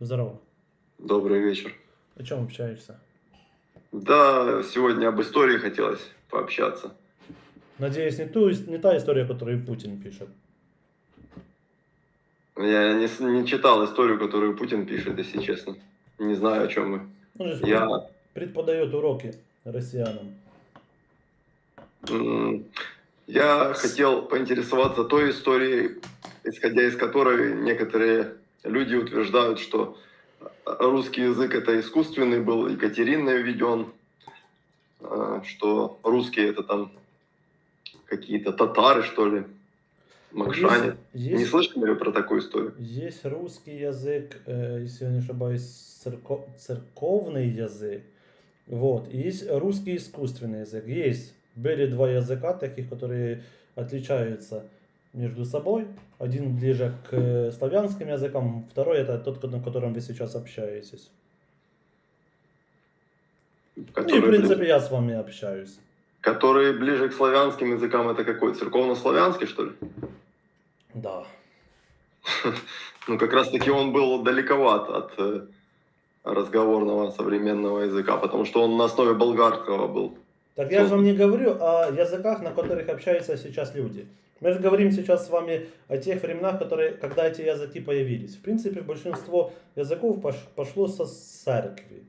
Здорово. Добрый вечер. О чем общаешься? Да, сегодня об истории хотелось пообщаться. Надеюсь, не, ту, не та история, которую Путин пишет. Я не, не читал историю, которую Путин пишет, если честно. Не знаю, о чем вы. Он же Я, пред- преподает уроки россиянам. я хотел поинтересоваться той историей, исходя из которой некоторые люди утверждают, что русский язык это искусственный был, Екатериной введен, а, что русские это там какие-то татары, что ли, макшане. Есть, Не есть, слышали вы про такую историю? есть русский язык, э, если я не ошибаюсь, церко- церковный язык. Вот. И есть русский искусственный язык. Есть. Были два языка таких, которые отличаются между собой. Один ближе к э, славянским языкам, второй это тот, на котором вы сейчас общаетесь. Ну и, в принципе, я с вами общаюсь. которые ближе к славянским языкам, это какой? Церковно-славянский, что ли? Да. Ну, как раз таки он был далековат от э, разговорного современного языка, потому что он на основе болгарского был. Так я же вам не говорю о языках, на которых общаются сейчас люди. Мы же говорим сейчас с вами о тех временах, которые, когда эти языки появились. В принципе, большинство языков пош- пошло со церкви.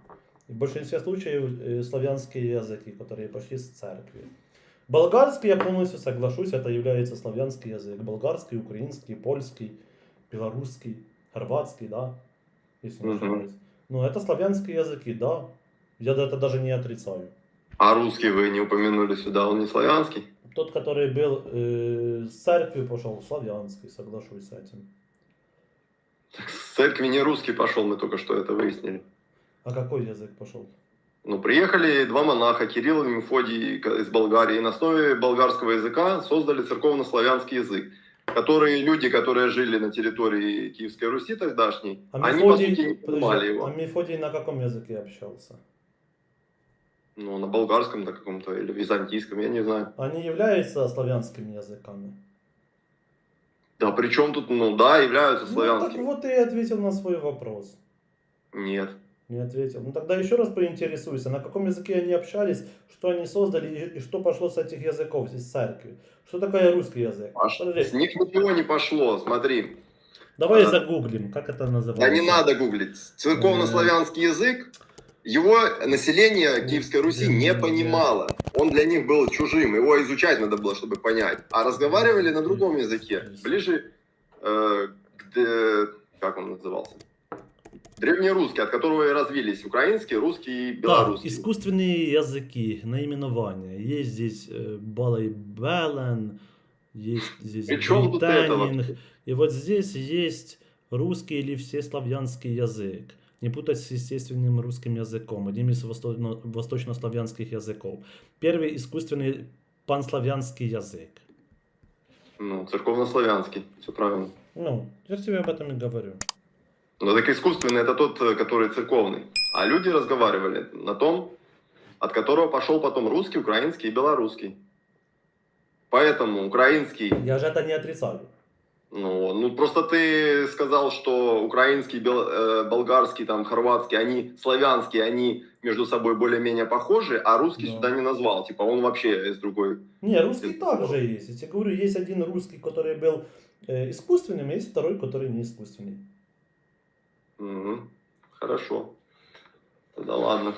В большинстве случаев э, славянские языки, которые пошли с церкви. Болгарский, я полностью соглашусь, это является славянский язык. Болгарский, украинский, польский, белорусский, хорватский, да, если не ошибаюсь. Ну, это славянские языки, да. Я это даже не отрицаю. А русский вы не упомянули сюда, он не славянский? Тот, который был э, с церкви пошел, славянский, соглашусь с этим. Так, с церкви не русский пошел, мы только что это выяснили. А какой язык пошел? Ну, приехали два монаха, Кирилл и Мефодий из Болгарии, и на основе болгарского языка создали церковно-славянский язык, который люди, которые жили на территории Киевской Руси тогдашней, А они, по сути, не понимали а его. Мефодий на каком языке общался? Ну, на болгарском на каком-то или византийском, я не знаю. Они являются славянскими языками? Да, причем тут, ну да, являются Ну, так славянскими. вот и ответил на свой вопрос. Нет. Не ответил. Ну тогда еще раз поинтересуйся, на каком языке они общались, что они создали и, что пошло с этих языков, из церкви. Что такое русский язык? А Подожди, с них ничего не пошло, смотри. давай а- загуглим, как это называется. Да не надо гуглить. Церковно-славянский язык, его население Киевской Руси не понимало. Он для них был чужим, его изучать надо было, чтобы понять. А разговаривали на другом языке, ближе э, к... д- Как он назывался? Древнерусский, от которого и развились украинский, русский и Так, белорусский. искусственные языки, наименования. Есть здесь э, Балайбелен, есть здесь Британинг. вообще? И вот здесь есть русский или всеславянский язык. Не путать с естественным русским языком, одним из восто- восточнославянских языков. Первый искусственный панславянский язык. Ну, церковно-славянский, все правильно. Ну, я тебе об этом и говорю. Но так искусственный это тот, э, который церковный. А люди разговаривали на том, от которого пошел потом русский, украинский и белорусский. Поэтому украинский, Я же это не отрицаю. Ну, ну просто ты сказал, что украинский, бел- э, болгарский, там, хорватский, они славянские, они между собой более-менее похожи, а русский Да. сюда не назвал. Типа он вообще из другой. Не, русский Это- также есть. Я тебе говорю, есть один русский, который был э, искусственным, а есть второй, который не искусственный. Мгм. Хорошо. Тогда ладно.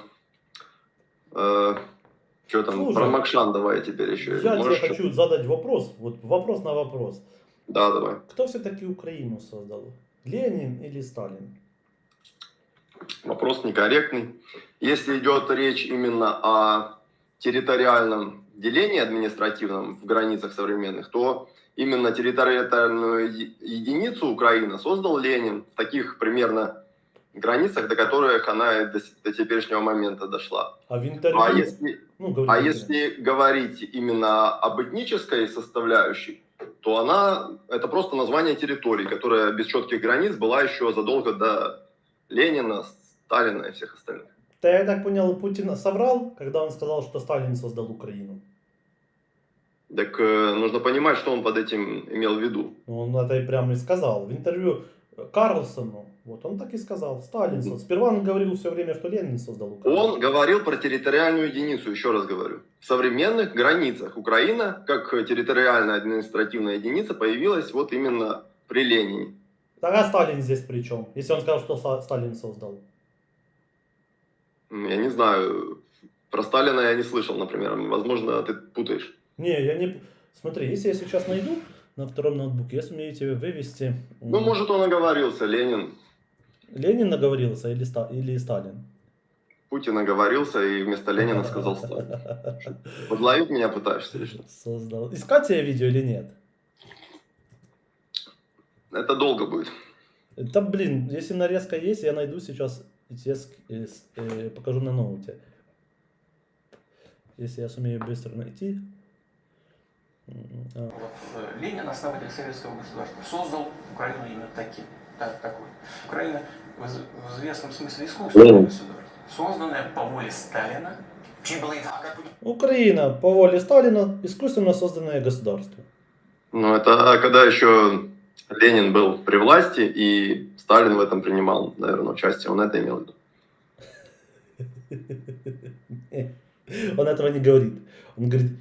что там, Слушай, про Макшан давай теперь еще. Я тебе хочу задать вопрос, вот вопрос на вопрос. Да, давай. Кто все-таки Украину создал? Ленин или Сталин? Вопрос некорректный. Если идет речь именно о территориальном делении административном в границах современных, то именно территориальную единицу Украина создал Ленин в таких примерно границах, до которых она до, до теперешнего момента дошла. А в интервью... А если, Ну, а если говорить именно об этнической составляющей, то она это просто название территории, которая без четких границ была еще задолго до Ленина, Сталина и всех остальных. Да я так понял, Путин соврал, когда он сказал, что Сталин создал Украину. Так э, нужно понимать, что он под этим имел в виду. Ну, Он это и прямо и сказал. В интервью Карлсону. Вот он так и сказал. Сталин создал. Сперва он говорил все время, что Ленин создал Украину. Он говорил про территориальную единицу, еще раз говорю. В современных границах Украина, как территориальная административная единица, появилась вот именно при Ленине. Тогда Сталин здесь при чем? Если он сказал, что Сталин создал. Я не знаю, про Сталина я не слышал, например. Возможно, ты путаешь. Не, я не... Смотри, если я сейчас найду на втором ноутбуке, я сумею тебе вывести... Ну, может, он оговорился, Ленин. Ленин наговорился или, Ста... или Сталин? Путин оговорился и вместо Ленина сказал Сталин. Подловить меня пытаешься или что? Создал. Искать тебе видео или нет? Это долго будет. Да блин, если нарезка есть, я найду сейчас и тебе э, э, покажу на ноуте. Если я сумею быстро найти. Вот, э, Ленин, основатель советского государства, создал Украину именно таким, так, такой. Украина в, из- в известном смысле искусственное государство, созданное по воле Сталина, а Украина по воле Сталина искусственно созданное государство. Ну, это когда еще Ленин был при власти, и Сталин в этом принимал, наверное, участие. Он это имел в виду. Он этого не говорит. Он говорит,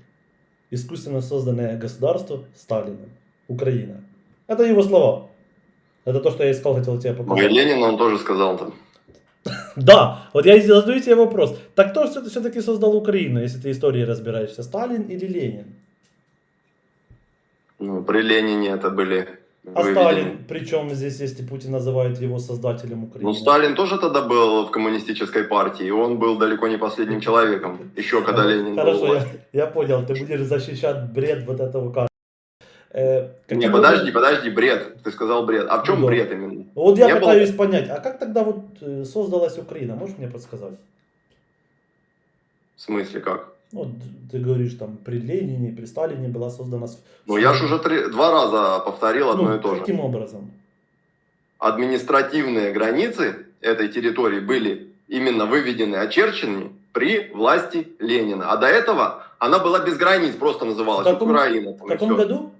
искусственно созданное государство Сталина, Украина. Это его слова. Это то, что я искал, хотел тебе Ну, и показать. Ленин он тоже сказал там. Да, вот я задаю тебе вопрос. Так кто все-таки создал Украину, если ты историей разбираешься, Сталин или Ленин? Ну, при Ленине это были А. Сталин, причем здесь, если Путин называет его создателем Украины? Ну, Сталин тоже тогда был в коммунистической партии, и он был далеко не последним человеком, еще когда Ленин был Хорошо, я, власти. я понял, ты будешь защищать бред вот этого карта. Э, Не, каким подожди, подожди, бред. Ты сказал бред. А в чем Ну да. бред именно? Вот я Не было- пытаюсь понять, а как тогда вот э, создалась Украина? Можешь мне подсказать? В смысле, как? Вот ты говоришь, там, при Ленине, при Сталине была создана... Ну, я же уже три- два раза повторил одно Ну, и то же. каким образом? Административные границы этой территории были именно выведены, очерчены при власти Ленина. А до этого она была без границ, просто называлась В каком- Украина. В каком году?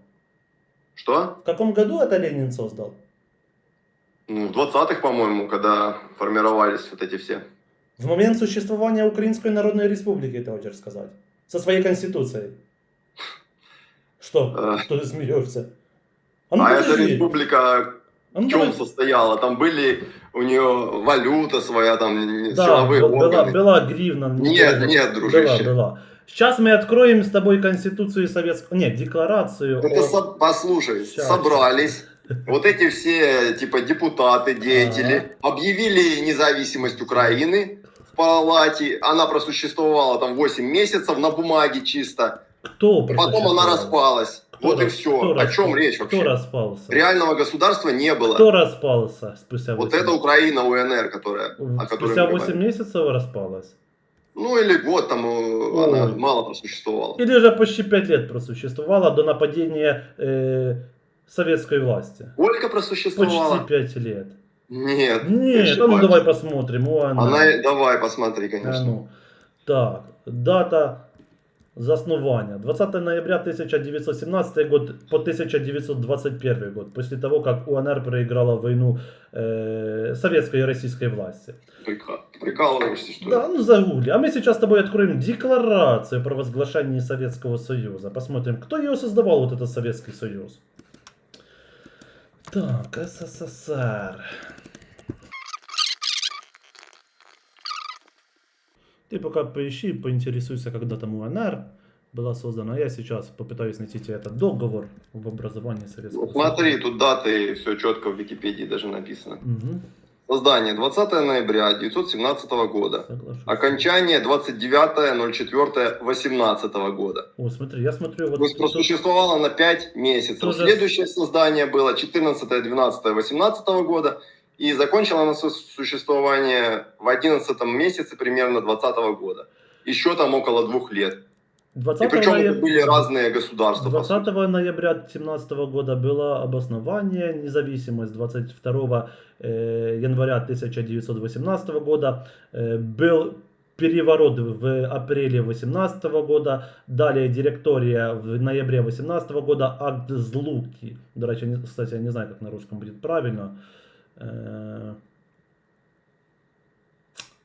Что? В каком году это Ленин создал? Ну, в 20-х, по-моему, когда формировались вот эти все. В момент существования Украинской Народной Республики, ты хочешь сказать? Со своей конституцией. Что? Э. Что ты смеешься? А ну а эта республика А ну в чем давай. состояла? Там были у нее валюта своя, там Да, силовые была, органы. была гривна. Нет, нет, Была, дружище. была. Сейчас мы откроем с тобой Конституцию Советского... Нет, декларацию. Это о- со- послушай, Щас. собрались вот эти все типа депутаты, деятели, объявили независимость Украины палате. Она просуществовала там 8 месяцев на бумаге чисто. Кто Потом она распалась. Кто вот и рас- все. кто О чем распал- речь Кто вообще? распался? Реального государства не было. Кто распался спустя 8 Вот это Украина УНР, которая, о которой Спустя мы 8 говорим. месяцев распалась? Ну или год там э, она Ой. мало просуществовала. Или же почти 5 лет просуществовала до нападения э, советской власти? Сколько Почти просуществовала? 5 лет. Нет. Нет, а ну давай посмотрим. О, она. Она, давай, посмотри, А конечно. ну. Так, дата заснування. 20 ноября 1917 год по 1921 год, после того, как УНР проиграла войну э, советской и российской власти. Прика- Прикалываешься, что ли? Да, ну загугли. А мы сейчас с тобой откроем декларацию о провозглашении Советского Союза. Посмотрим, кто ее создавал, вот этот Советский Союз. Так, СССР. Ты пока поищи, поинтересуйся, когда там УНР была создана. Я сейчас попытаюсь найти тебе этот договор об образовании Советского Вот смотри, тут даты, все четко в Википедии даже написано. Угу, Создание 20 ноября 1917 года. соглашусь. Окончание 29.04.18 года. О, смотри, я смотрю, вот То есть просуществовало на 5 месяцев. Тоже- Следующее создание было 14.12.18 года. И закончило оно свое существование в 11 месяце примерно 2020 года. Еще там около двух лет. 20 И причем это были разные государства. по сути. 20 ноября 2017 года было обоснование, независимость 22 э, января 1918 года, э, был переворот в апреле 2018 года, далее директория в ноябре 2018 года, акт злуки. До кстати, я не знаю, как на русском будет правильно. Э,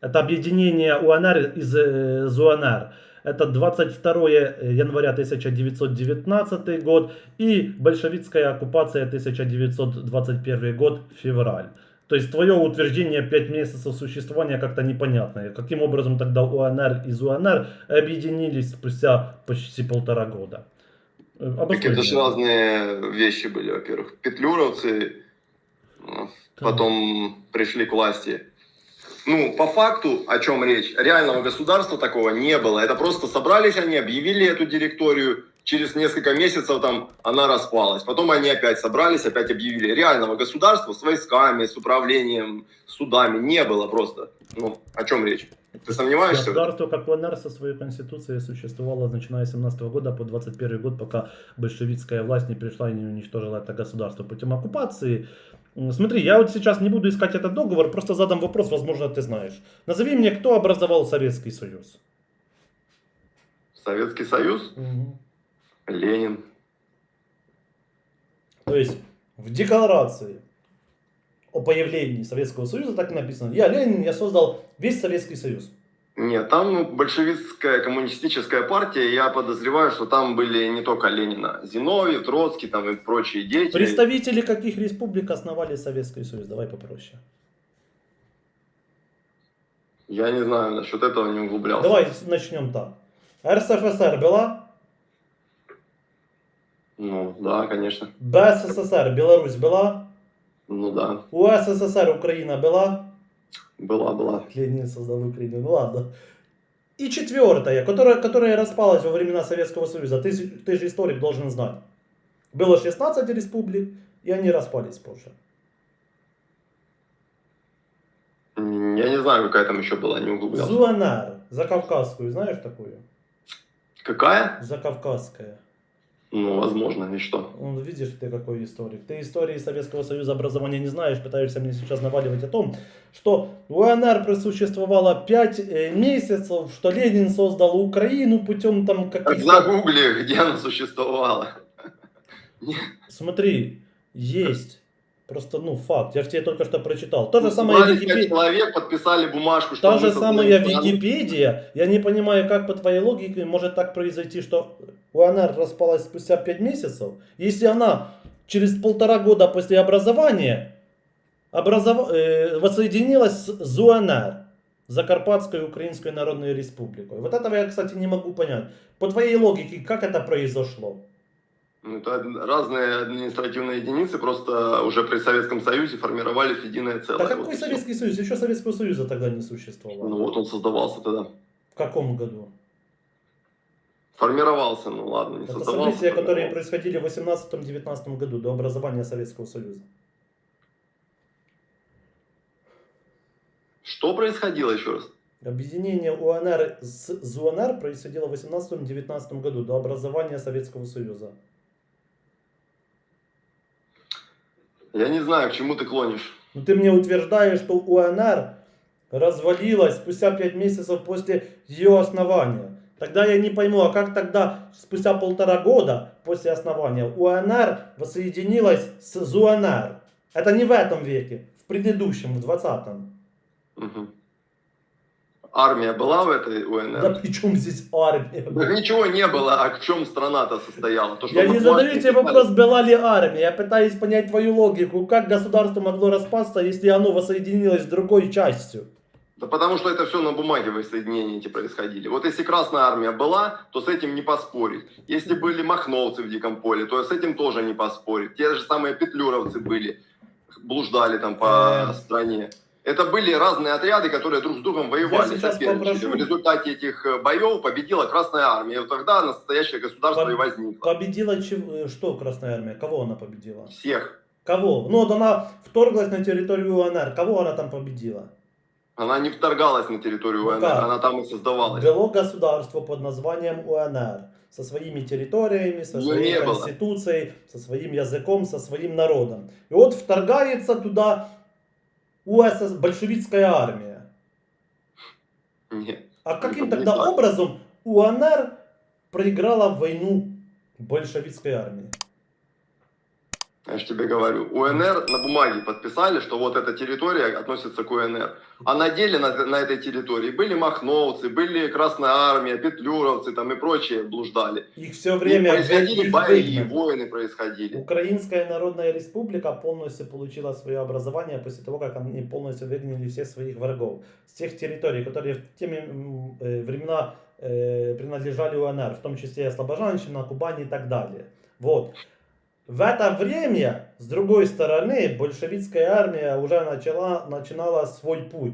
Это объединение УНР из э, ЗУНР. Это 22 января 1919 год и большевистская оккупация 1921 год, февраль. То есть твое утверждение 5 месяцев существования как-то непонятное. Каким образом тогда УНР и ЗУНР объединились спустя почти полтора года? Э, Так это же разные вещи были, во-первых. Петлюровцы ну, потом пришли к власти. Ну, по факту, о чем речь, реального государства такого не было. Это просто собрались они, объявили эту директорию, через несколько месяцев там она распалась. Потом они опять собрались, опять объявили. Реального государства с войсками, с управлением, судами не было просто. Ну, о чем речь? Ты сомневаешься? Государство как УНР со своей конституцией существовало начиная с 17 года по 21 год, пока большевистская власть не пришла и не уничтожила это государство путем оккупации. Смотри, я вот сейчас не буду искать этот договор, просто задам вопрос, возможно, ты знаешь. Назови мне, кто образовал Советский Союз. Советский Союз? Ленин. То есть в декларации о появлении Советского Союза так и написано. Я Ленин, я создал весь Советский Союз. Нет, там большевистская коммунистическая партия, я подозреваю, что там были не только Ленина, Зиновьев, Троцкий там и прочие деятели. Представители каких республик основали Советский Союз? Давай попроще. Я не знаю, насчет этого не углублялся. Давай начнем так. РСФСР была? Ну, да, конечно. БССР Беларусь была? Ну да, УССР Украина была? Была, была. Ленин создал Украину, ну ладно. И четвертая, которая, которая распалась во времена Советского Союза. Ты, же- ты же историк должен знать. Было 16 республик, и они распались позже. М, Я не знаю, какая там еще была, не углублялся. ЗУНР, Закавказскую, знаешь такую? Какая? Закавказская. Ну, возможно, и что? Ну, видишь ты какой историк. Ты истории Советского Союза образования не знаешь, пытаешься мне сейчас наваливать о том, что УНР просуществовало 5 месяцев, что Ленин создал Украину путем там каких-то... загугли, где она существовала. Смотри, есть. Просто, ну, факт. Я же тебе только что прочитал. То же Ну, самое собрались пять Википедия. человек, подписали бумажку, что Та же самая. Википедия. Я не понимаю, как по твоей логике может так произойти, что УНР распалась спустя 5 месяцев, если она через полтора года после образования образов... э, воссоединилась с ЗУНР, Закарпатской Украинской Народной Республикой. Вот этого я, кстати, не могу понять. По твоей логике, как это произошло? Ну, Это разные административные единицы, просто уже при Советском Союзе формировались единое целое. Да Вот какой всё. Советский Союз? Еще Советского Союза тогда не существовало. Ну вот он создавался тогда. В каком году? Формировался, ну ладно, не Это создавался. события, которые формировался. происходили в 18-19 году, до образования Советского Союза. Что происходило еще раз? Объединение УНР с ЗУНР происходило в 18-19 году, до образования Советского Союза. Я не знаю, к чему ты клонишь. Но ты мне утверждаешь, что УНР развалилась спустя 5 месяцев после ее основания. Тогда я не пойму, а как тогда спустя полтора года после основания УНР воссоединилась с ЗУНР? Это не в этом веке, в предыдущем, в 20-м. Мгм. Армия была в этой Да УНР? при чем здесь армия? Так ничего не было, а в чем страна-то состояла? То, что Я не задаю тебе вопрос, была ли армия. Я пытаюсь понять твою логику. Как государство могло распасться, если оно воссоединилось с другой частью? Да потому что это все на бумаге воссоединения эти происходили. Вот если Красная Армия была, то с этим не поспорить. Если были махновцы в Диком поле, то с этим тоже не поспорить. Те же самые петлюровцы были, блуждали там по стране. Это были разные отряды, которые друг с другом воевали, соперничали. В результате этих э, боев победила Красная Армия. И вот тогда настоящее государство Поб- и возникло. Победила чев- э, что Красная Армия? Кого она победила? Всех. Кого? Ну вот она вторглась на территорию УНР. Кого она там победила? Она не вторгалась на территорию Ну УНР, как? она там и создавалась. Было государство под названием УНР. Со своими территориями, со Ну, своей не было. конституцией, со своим языком, со своим народом. И вот вторгается туда УСС, большевистская армия. Нет. А каким не тогда так. образом УНР проиграла войну большевистской армии? Я же тебе говорю, УНР на бумаге подписали, что вот эта территория относится к УНР. А на деле на, на этой территории были махновцы, были Красная Армия, петлюровцы там и прочие блуждали. Их все И время происходили их бои, войны происходили. Украинская Народная Республика полностью получила свое образование после того, как они полностью выгнали всех своих врагов с тех территорий, которые в те э, времена э, принадлежали УНР, в том числе Слобожанщина, Кубань и так далее. Вот. В это время, с другой стороны, большевистская армия уже начала, начинала свой путь.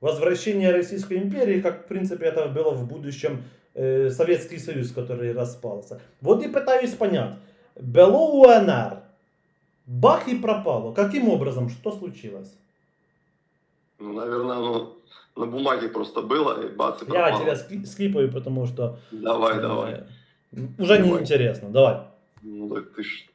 Возвращение Российской империи, как в принципе это было в будущем э, Советский Союз, который распался. Вот и пытаюсь понять. Бело УНР. Бах и пропало. Каким образом? Что случилось? Ну, наверное, оно на бумаге просто было, и бац, и Я пропало. тебя ски- скипаю, потому что Давай, э, давай. уже Давай. неинтересно. Давай. Ну так ты ж